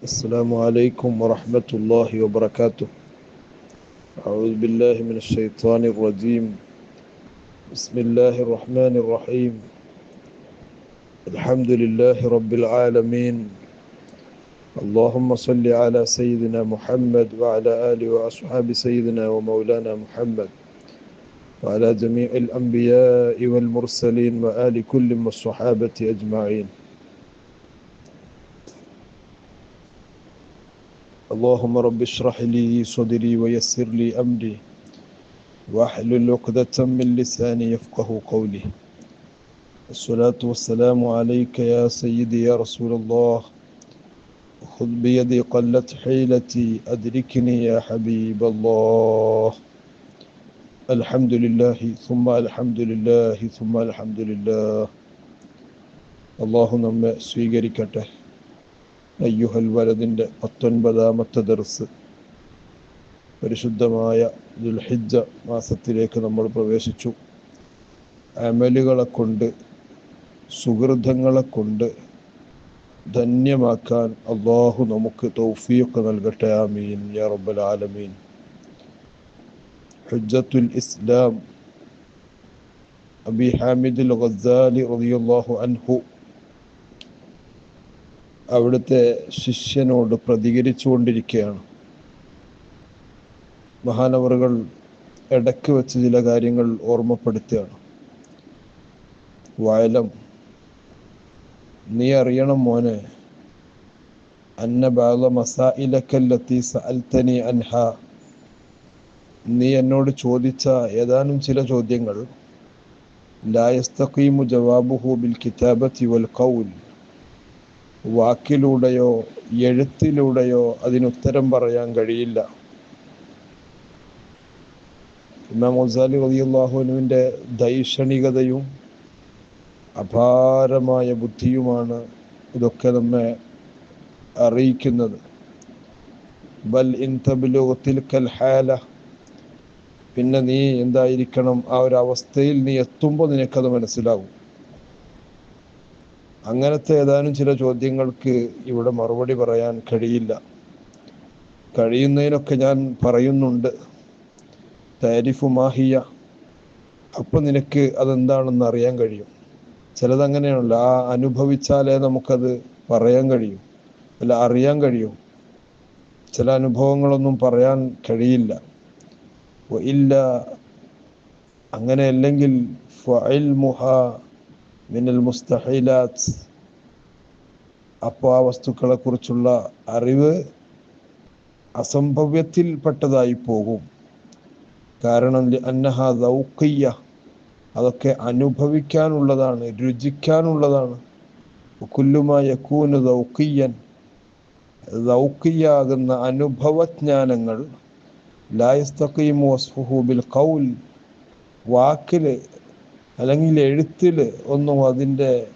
السلام عليكم ورحمة الله وبركاته. أعوذ بالله من الشيطان الرجيم. بسم الله الرحمن الرحيم. الحمد لله رب العالمين. اللهم صل على سيدنا محمد وعلى آله وأصحاب سيدنا ومولانا محمد وعلى جميع الأنبياء والمرسلين وآل كل والصحابة أجمعين. اللهم رب اشرح لي صدري ويسر لي أمري واحلل عقدة من لساني يفقه قولي الصلاة والسلام عليك يا سيدي يا رسول الله خذ بيدي قلت حيلتي أدركني يا حبيب الله الحمد لله ثم الحمد لله ثم الحمد لله അള്ളാഹു നമ്മെ സ്വീകരിക്കട്ടെ അയ്യുഹൽ വലതിന്റെ പത്തൊൻപതാമത്തെ ദർസ്. പരിശുദ്ധമായ ദുൽഹിജ മാസത്തിലേക്ക് നമ്മൾ പ്രവേശിച്ചു. അമലുകളെ കൊണ്ട് സുഹൃതങ്ങളെ കൊണ്ട് ധന്യമാക്കാൻ അള്ളാഹു നമുക്ക് തൗഫീഖ് നൽകട്ടെ ആമീൻ യാ റബ്ബൽ ആലമീൻ. ഹുജ്ജത്തുൽ ഇസ്ലാം അബി ഹാമിദുൽ ഗസാലി റളിയല്ലാഹു അൻഹു അവിടുത്തെ ശിഷ്യനോട് പ്രതികരിച്ചു കൊണ്ടിരിക്കുകയാണ് മഹാനവറുകൾ ഇടയ്ക്ക് വെച്ച് ചില കാര്യങ്ങൾ ഓർമ്മപ്പെടുത്തുകയാണ്. വയലം നീ അറിയണം മോനെ അന്ന ബാല മസായിലക്കല്ലത്തി സൽത്തനി അൻഹ. നീ എന്നോട് ചോദിച്ച ഏതാനും ചില ചോദ്യങ്ങൾ ലായസ്തഖീമു ജവാബുഹു ബിൽ കിതാബത്തി വൽ ഖൗൽ. വാക്കിലൂടെയോ എഴുത്തിലൂടെയോ അതിനുത്തരം പറയാൻ കഴിയില്ല. ഇമാം മുസാലി റളിയല്ലാഹുവിന്റെ ദൈക്ഷണികതയും അപാരമായ ബുദ്ധിയുമാണ് ഇതൊക്കെ നമ്മെ അറിയിക്കുന്നത്. ബൽ ഇൻതബിലോകത്തിൽ ഹാല പിന്നെ നീ എന്തായിരിക്കണം? ആ ഒരു അവസ്ഥയിൽ നീ എത്തുമ്പോൾ നിനക്കത് മനസ്സിലാവും. അങ്ങനത്തെ ഏതാനും ചില ചോദ്യങ്ങൾക്ക് ഇവിടെ മറുപടി പറയാൻ കഴിയില്ല. കഴിയുന്നതിനൊക്കെ ഞാൻ പറയുന്നുണ്ട്. താരിഫു മാഹിയ. അപ്പൊ നിനക്ക് അതെന്താണെന്ന് അറിയാൻ കഴിയും. ചിലത് അങ്ങനെയാണല്ലോ ആ അനുഭവിച്ചാലേ നമുക്കത് പറയാൻ കഴിയും. അല്ല അറിയാൻ കഴിയും. ചില അനുഭവങ്ങളൊന്നും പറയാൻ കഴിയില്ല. ഇല്ല. അങ്ങനെയല്ലെങ്കിൽ മിനൽ മുസ്തഹിലാത്ത് അപ്പോൾ ആ വസ്തുക്കളെ കുറിച്ചുള്ള അറിവ് അസംഭവ്യത്തിൽപ്പെട്ടതായി പോകും. കാരണം അന്നഹ ദൗക്കയ്യ അതൊക്കെ അനുഭവിക്കാനുള്ളതാണ് രുചിക്കാനുള്ളതാണ്. കുല്ലുമായ കൂന് ദൗക്കിയൻ ദൗക്കിയാകുന്ന അനുഭവജ്ഞാനങ്ങൾ ലായസ്തഖീമു വസ്ഫുഹു കൗൽ വാക്കിൽ അല്ലെങ്കിൽ എഴുത്തിൽ ഒന്നും അതിന്റെ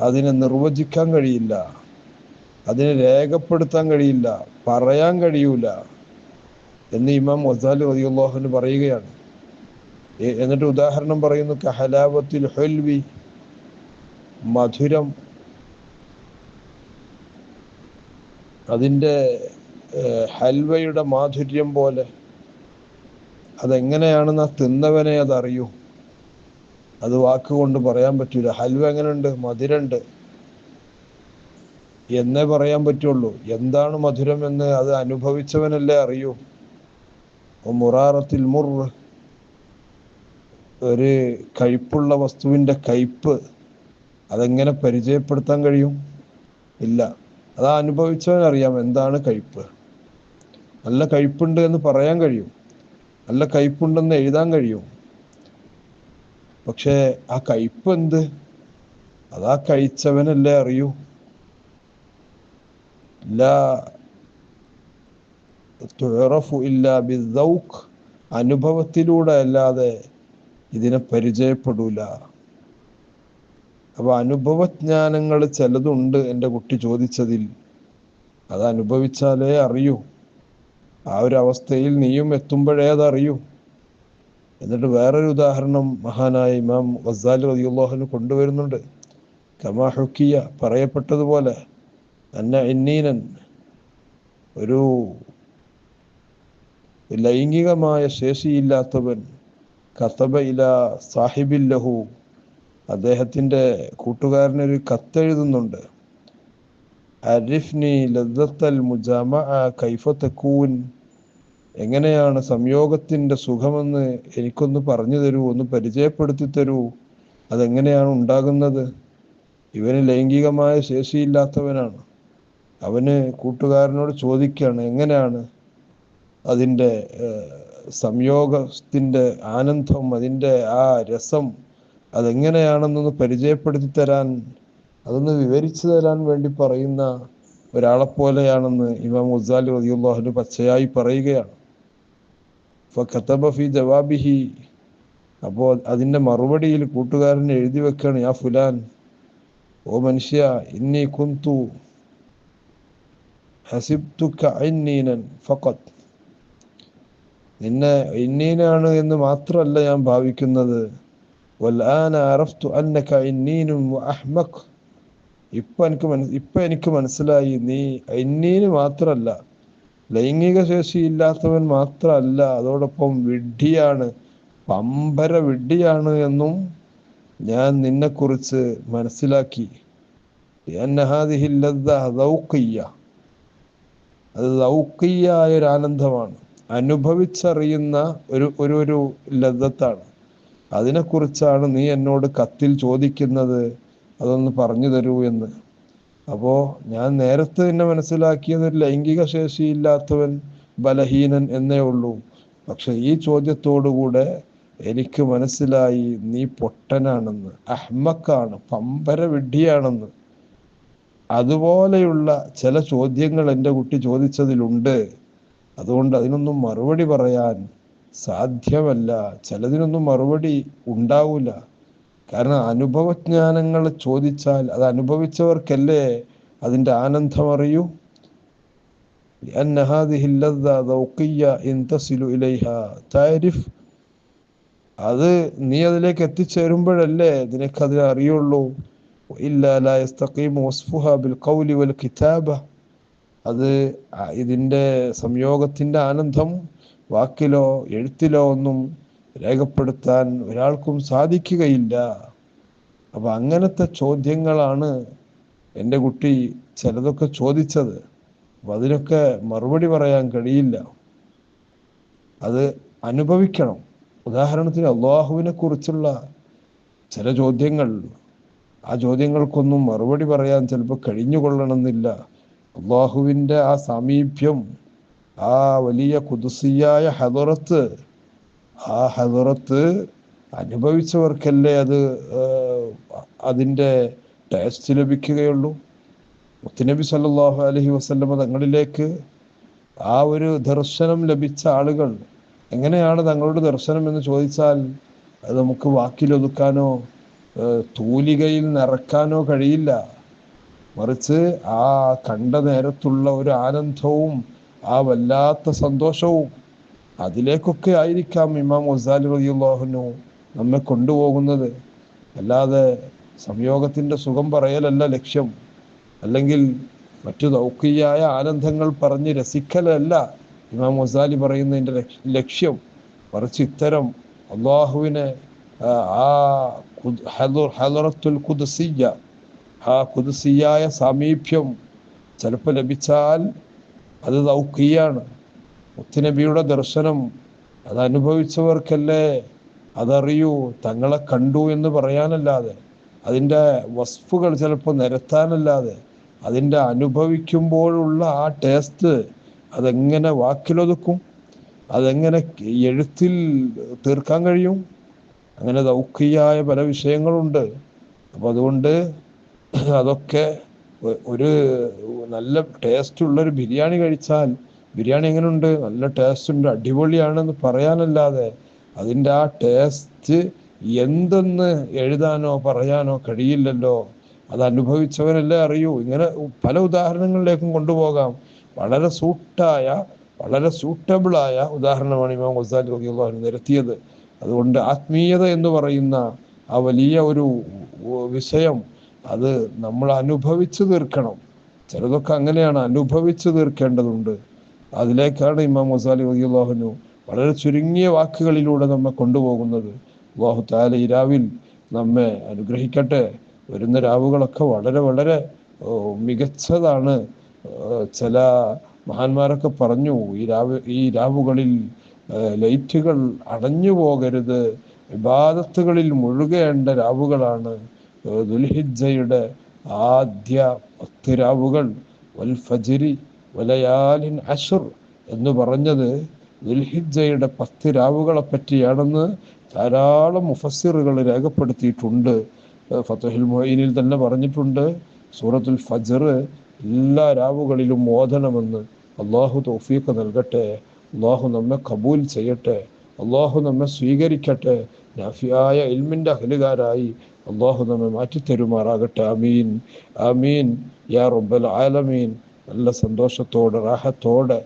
അതിനെ നിർവചിക്കാൻ കഴിയില്ല. അതിനെ രേഖപ്പെടുത്താൻ കഴിയില്ല. പറയാൻ കഴിയൂല. എന്ന് ഇമാം വസാലി റതിയുള്ളാഹുന് പറയുകയാണ്. എന്നിട്ട് ഉദാഹരണം പറയുന്നു കഹലാവത്തിൽ ഹൊൽവി മധുരം. അതിന്റെ ഹൽവയുടെ മാധുര്യം പോലെ. അതെങ്ങനെയാണെന്ന് തിന്നവനെ അതറിയൂ. അത് വാക്കുകൊണ്ട് പറയാൻ പറ്റൂല. ഹൽവ എങ്ങനെയുണ്ട് മധുരണ്ട്. എന്നേ പറയാൻ പറ്റുള്ളൂ. എന്താണ് മധുരം എന്ന് അത് അനുഭവിച്ചവനല്ലേ അറിയൂ. മുറാറത്തിൽ മുർ ഒരു കയ്പുള്ള വസ്തുവിന്റെ കയ്പ് അതെങ്ങനെ പരിചയപ്പെടുത്താൻ കഴിയും? ഇല്ല. അത് അനുഭവിച്ചവൻ അറിയാം എന്താണ് കയ്പ്. നല്ല കയ്പുണ്ട് എന്ന് പറയാൻ കഴിയും. നല്ല കയ്പുണ്ടെന്ന് എഴുതാൻ കഴിയും. പക്ഷേ ആ കയ്പ് എന്ത് അതാ കഴിച്ചവനല്ലേ അറിയൂ. അനുഭവത്തിലൂടെ അല്ലാതെ ഇതിനെ പരിചയപ്പെടൂല. അപ്പൊ അനുഭവജ്ഞാനങ്ങൾ ചിലതുണ്ട് എന്റെ കുട്ടി ചോദിച്ചതിൽ. അത് അനുഭവിച്ചാലേ അറിയൂ. ആ ഒരു അവസ്ഥയിൽ നീയും എത്തുമ്പോഴേ അതറിയൂ. എന്നിട്ട് വേറൊരു ഉദാഹരണം മഹാനായ ഇമാം വസാൽ റതിയുള്ളാഹുന് കൊണ്ടുവരുന്നുണ്ട്. കമാ ഹുക്കിയ പറയപ്പെട്ടതുപോലെ അന്ന എന്നീനൻ ഒരു ലൈംഗികമായ ശേഷിയില്ലാത്തവൻ കത്തബ ഇല സാഹിബില്ലഹു അദ്ദേഹത്തിന്റെ കൂട്ടുകാരനൊരു കത്തെഴുതുന്നുണ്ട്. അരിഫ്നി ലദ്ദത്തൽ മുജാമ കൈഫ എങ്ങനെയാണ് സംയോഗത്തിന്റെ സുഖമെന്ന് എനിക്കൊന്ന് പറഞ്ഞു തരൂ ഒന്ന് പരിചയപ്പെടുത്തി തരൂ. അതെങ്ങനെയാണ് ഉണ്ടാകുന്നത്? ഇവന് ലൈംഗികമായ ശേഷിയില്ലാത്തവനാണ്. അവന് കൂട്ടുകാരനോട് ചോദിക്കുകയാണ് എങ്ങനെയാണ് അതിന്റെ സംയോഗത്തിന്റെ ആനന്ദം അതിന്റെ ആ രസം അതെങ്ങനെയാണെന്നൊന്ന് പരിചയപ്പെടുത്തി തരാൻ അതൊന്ന് വിവരിച്ചു തരാൻ വേണ്ടി പറയുന്ന ഒരാളെപ്പോലെയാണെന്ന് ഇമാം ഉസാലി റതിയുള്ളാഹുന് പച്ചയായി പറയുകയാണ്. ഫി ജവാബിഹി. അപ്പോൾ അതിന്റെ മറുപടിയിൽ കൂട്ടുകാരൻ എഴുതി വെക്കാണ് യാ ഫുലാൻ ഓ മനുഷ്യ ഇന്നി കുന്തു ഫഖത്ത് നിന്നെ ഇന്നീനാണ് എന്ന് മാത്രമല്ല ഞാൻ ഭാവിക്കുന്നത്. വൽആന അറഫ്തു ഇപ്പൊ എനിക്ക് മനസ് ഇപ്പൊ എനിക്ക് മനസ്സിലായി നീ ഇന്നീന് മാത്രമല്ല ലൈംഗിക ശേഷി ഇല്ലാത്തവൻ മാത്രമല്ല അതോടൊപ്പം വിഡ്ഢിയാണ്. പമ്പര വിഡ്ഢിയാണ് എന്നും ഞാൻ നിന്നെക്കുറിച്ച് മനസ്സിലാക്കി. അത് ദൗക്കിയായ ഒരു ആനന്ദമാണ് അനുഭവിച്ചറിയുന്ന ഒരു ഒരു ഒരു ലദ്ദത്താണ്. അതിനെക്കുറിച്ചാണ് നീ എന്നോട് കത്തിൽ ചോദിക്കുന്നത് അതൊന്ന് പറഞ്ഞു തരൂ എന്ന്. അപ്പോൾ ഞാൻ നേരത്തെ തന്നെ മനസ്സിലാക്കിയത് ഒരു ലൈംഗിക ശേഷിയില്ലാത്തവൻ ബലഹീനൻ എന്നേ ഉള്ളൂ. പക്ഷെ ഈ ചോദ്യത്തോടുകൂടെ എനിക്ക് മനസ്സിലായി നീ പൊട്ടനാണെന്ന് അഹ്മക്കാണ് പമ്പര വിഡ്ഢിയാണെന്ന്. അതുപോലെയുള്ള ചില ചോദ്യങ്ങൾ എന്റെ കുട്ടി ചോദിച്ചതിലുണ്ട്. അതുകൊണ്ട് അതിനൊന്നും മറുപടി പറയാൻ സാധ്യമല്ല. ചിലതിനൊന്നും മറുപടി ഉണ്ടാവില്ല കാരണം അനുഭവജ്ഞാനങ്ങൾ ചോദിച്ചാൽ അത് അനുഭവിച്ചവർക്കല്ലേ അതിന്റെ ആനന്ദം അറിയൂ അത് നീ അതിലേക്ക് എത്തിച്ചേരുമ്പോഴല്ലേ നിനക്ക് നിനക്കത് അറിയുള്ളൂ അത് ഇതിന്റെ സംയോഗത്തിന്റെ ആനന്ദം വാക്കിലോ എഴുത്തിലോ ഒന്നും രേഖപ്പെടുത്താൻ ഒരാൾക്കും സാധിക്കുകയില്ല. അപ്പൊ അങ്ങനത്തെ ചോദ്യങ്ങളാണ് എന്റെ കുട്ടി ചിലതൊക്കെ ചോദിച്ചത്. അതിനൊക്കെ മറുപടി പറയാൻ കഴിയില്ല. അത് അനുഭവിക്കണം. ഉദാഹരണത്തിന് അള്ളാഹുവിനെ കുറിച്ചുള്ള ചില ചോദ്യങ്ങൾ. ആ ചോദ്യങ്ങൾക്കൊന്നും മറുപടി പറയാൻ ചിലപ്പോൾ കഴിഞ്ഞുകൊള്ളണമെന്നില്ല. അള്ളാഹുവിന്റെ ആ സാമീപ്യം ആ വലിയ കുതുസിയായ ഹദറത്ത് ആ ഹദറത്ത് അനുഭവിച്ചവർക്കല്ലേ അത് അതിന്റെ ടേസ്റ്റ് ലഭിക്കുകയുള്ളൂ? മുത്തുനബി സല്ലാഹു അലഹി വസ്ലമ തങ്ങളിലേക്ക് ആ ഒരു ദർശനം ലഭിച്ച ആളുകൾ എങ്ങനെയാണ് തങ്ങളുടെ ദർശനം എന്ന് ചോദിച്ചാൽ അത് നമുക്ക് വാക്കിലൊതുക്കാനോ തൂലികയിൽ നിറക്കാനോ കഴിയില്ല. മറിച്ച് ആ കണ്ട നേരത്തുള്ള ഒരു ആനന്ദവും ആ വല്ലാത്ത സന്തോഷവും അതിലേക്കൊക്കെ ആയിരിക്കാം ഇമാം ഒസാലി റളിയല്ലാഹുനു നമ്മെ കൊണ്ടുപോകുന്നത്. അല്ലാതെ സംയോഗത്തിന്റെ സുഖം പറയലല്ല ലക്ഷ്യം. അല്ലെങ്കിൽ മറ്റു ദൗക്കിയായ ആനന്ദങ്ങൾ പറഞ്ഞ് രസിക്കലല്ല ഇമാം മുസാലി പറയുന്നതിന്റെ ലക്ഷ്യം. മറിച്ച് ഇത്തരം അള്ളാഹുവിനെ ആ ഹലറത്തുൽ കുദസിയ ആ കുദസിയായ സാമീപ്യം ചിലപ്പോൾ ലഭിച്ചാൽ അത് ദൗക്കിയാണ് മുത്തുനബിയുടെ ദർശനം അത് അനുഭവിച്ചവർക്കല്ലേ അതറിയൂ? തങ്ങളെ കണ്ടു എന്ന് പറയാനല്ലാതെ അതിന്റെ വസ്ഫുകൾ ചിലപ്പോൾ നിരത്താനല്ലാതെ അതിന്റെ അനുഭവിക്കുമ്പോഴുള്ള ആ ടേസ്റ്റ് അതെങ്ങനെ വാക്കിലൊതുക്കും? അതെങ്ങനെ എഴുത്തിൽ തീർക്കാൻ കഴിയും? അങ്ങനെ ദൗക്കിയായ പല വിഷയങ്ങളുണ്ട്. അപ്പം അതുകൊണ്ട് അതൊക്കെ ഒരു നല്ല ടേസ്റ്റ് ഉള്ളൊരു ബിരിയാണി കഴിച്ചാൽ ബിരിയാണി എങ്ങനെയുണ്ട് നല്ല ടേസ്റ്റ് ഉണ്ട് അടിപൊളിയാണെന്ന് പറയാനല്ലാതെ അതിന്റെ ആ ടേസ്റ്റ് എന്തെന്ന് എഴുതാനോ പറയാനോ കഴിയില്ലല്ലോ. അത് അനുഭവിച്ചവനല്ലേ അറിയൂ. ഇങ്ങനെ പല ഉദാഹരണങ്ങളിലേക്കും കൊണ്ടുപോകാം. വളരെ സൂട്ടായ വളരെ സൂട്ടബിളായ ഉദാഹരണമാണ് ഇമാം ഗസാലി റളിയല്ലാഹു നിരത്തിയത്. അതുകൊണ്ട് ആത്മീയത എന്ന് പറയുന്ന ആ വലിയ ഒരു വിഷയം അത് നമ്മൾ അനുഭവിച്ചു തീർക്കണം. ചിലതൊക്കെ അങ്ങനെയാണ് അനുഭവിച്ചു തീർക്കേണ്ടതുണ്ട്. അതിലേക്കാണ് ഇമാം മസാലി റളിയല്ലാഹുനു വളരെ ചുരുങ്ങിയ വാക്കുകളിലൂടെ നമ്മെ കൊണ്ടുപോകുന്നത്. അള്ളാഹു താല ഇരാവിൽ നമ്മെ അനുഗ്രഹിക്കട്ടെ. വരുന്ന രാവുകളൊക്കെ വളരെ വളരെ മികച്ചതാണ്. ചില മഹാന്മാരൊക്കെ പറഞ്ഞു ഈ രാവ് ഈ രാവുകളിൽ ലൈറ്റുകൾ അടഞ്ഞു പോകരുത്. വിവാദത്തുകളിൽ മുഴുകേണ്ട രാവുകളാണ് ദുൽഹിജയുടെ ആദ്യ പത്ത് രാവുകൾ. വൽ ഫജിരി വലയാലിൻ അഷുർ എന്ന് പറഞ്ഞത് ദുൽഹിജയുടെ പത്ത് രാവുകളെ പറ്റിയാണെന്ന് ധാരാളം മുഫസ്സിറുകൾ രേഖപ്പെടുത്തിയിട്ടുണ്ട്. ഫത്തഹിൽ മൊയ്നിൽ തന്നെ പറഞ്ഞിട്ടുണ്ട് സൂറത്തുൽ ഫജർ എല്ലാ രാവുകളിലും ഓതണമെന്ന്. അള്ളാഹു തൗഫീഖ് നൽകട്ടെ അള്ളാഹു നമ്മെ കബൂൽ ചെയ്യട്ടെ അള്ളാഹു നമ്മെ സ്വീകരിക്കട്ടെ നാഫിയായ ഇൽമിന്റെ അഹലുകാരായി അള്ളാഹു നമ്മെ മാറ്റിത്തരുമാറാകട്ടെ. അമീൻ അമീൻ യാ റബ്ബൽ ആലമീൻ. നല്ല സന്തോഷത്തോടെ റാഹത്തോടെ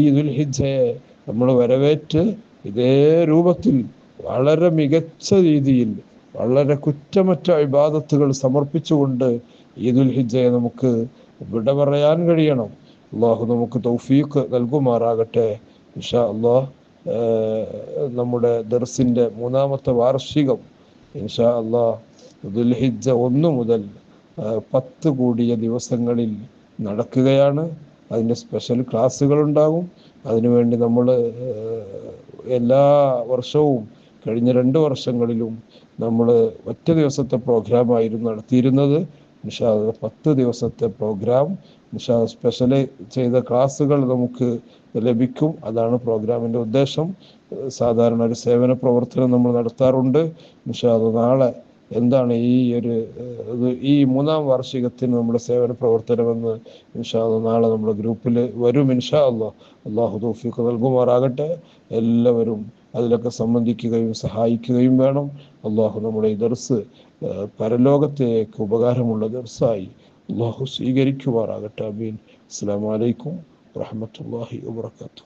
ഈ ദുൽഹിജയെ നമ്മൾ വരവേറ്റ് ഇതേ രൂപത്തിൽ വളരെ മികച്ച രീതിയിൽ വളരെ കുറ്റമറ്റ വിവാദത്തുകൾ സമർപ്പിച്ചുകൊണ്ട് ഈദുൽ ദുൽഹിജയെ നമുക്ക് വിട പറയാൻ കഴിയണം. അള്ളാഹു നമുക്ക് തൗഫീഖ് നൽകുമാറാകട്ടെ. ഇൻഷാ അള്ളാഹ് നമ്മുടെ ദർസിന്റെ മൂന്നാമത്തെ വാർഷികം ഇൻഷാ അള്ളാഹ് ദുൽഹിജ ഒന്ന് മുതൽ പത്ത് കൂടിയ ദിവസങ്ങളിൽ നടക്കുകയാണ്. അതിന്റെ സ്പെഷ്യൽ ക്ലാസ്സുകൾ ഉണ്ടാകും അതിനുവേണ്ടി നമ്മൾ എല്ലാ വർഷവും കഴിഞ്ഞ രണ്ട് വർഷങ്ങളിലും നമ്മൾ ഒറ്റ ദിവസത്തെ പ്രോഗ്രാമായിരുന്നു നടത്തിയിരുന്നത്. നിഷാദ് പത്ത് ദിവസത്തെ പ്രോഗ്രാം. നിഷാദ് സ്പെഷ്യൽ ചെയ്ത ക്ലാസ്സുകൾ നമുക്ക് ലഭിക്കും. അതാണ് പ്രോഗ്രാമിന്റെ ഉദ്ദേശം. സാധാരണ ഒരു സേവന പ്രവർത്തനം നമ്മൾ നടത്താറുണ്ട്. നിഷാദ് നാളെ എന്താണ് ഈ ഒരു ഈ മൂന്നാം വാർഷികത്തിന് നമ്മുടെ സേവന പ്രവർത്തനമെന്ന് ഇൻഷാ അള്ളാ നാളെ നമ്മുടെ ഗ്രൂപ്പിൽ വരും ഇൻഷാ അള്ളാഹ് അള്ളാഹു തോഫിക്ക് നൽകുമാറാകട്ടെ. എല്ലാവരും അതിലൊക്കെ സംബന്ധിക്കുകയും സഹായിക്കുകയും വേണം. അള്ളാഹു നമ്മുടെ ഈ ദർസ് പരലോകത്തേക്ക് ഉപകാരമുള്ള ദർസായി അള്ളാഹു സ്വീകരിക്കുമാറാകട്ടെ. അമീൻ. അസ്സാം വലൈക്കും വറഹമത്തല്ലാഹി വാത്തു